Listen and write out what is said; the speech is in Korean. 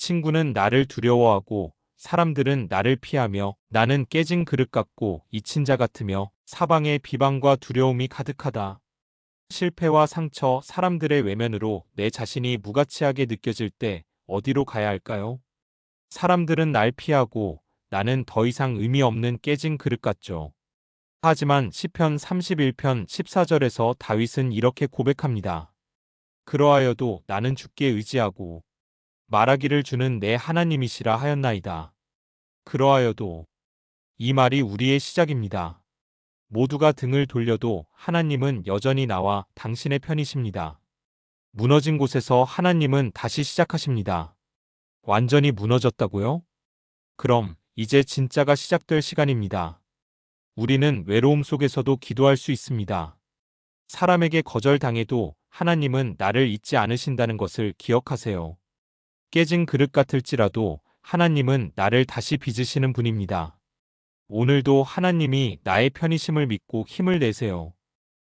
친구는 나를 두려워하고 사람들은 나를 피하며 나는 깨진 그릇 같고 잊힌 자 같으며 사방에 비방과 두려움이 가득하다. 실패와 상처, 사람들의 외면으로 내 자신이 무가치하게 느껴질 때 어디로 가야 할까요? 사람들은 날 피하고 나는 더 이상 의미 없는 깨진 그릇 같죠. 하지만 시편 31편 14절에서 다윗은 이렇게 고백합니다. 그러하여도 나는 주께 의지하고 말하기를 주는 내 하나님이시라 하였나이다. 그러하여도 이 말이 우리의 시작입니다. 모두가 등을 돌려도 하나님은 여전히 나와 당신의 편이십니다. 무너진 곳에서 하나님은 다시 시작하십니다. 완전히 무너졌다고요? 그럼 이제 진짜가 시작될 시간입니다. 우리는 외로움 속에서도 기도할 수 있습니다. 사람에게 거절당해도 하나님은 나를 잊지 않으신다는 것을 기억하세요. 깨진 그릇 같을지라도 하나님은 나를 다시 빚으시는 분입니다. 오늘도 하나님이 나의 편이심을 믿고 힘을 내세요.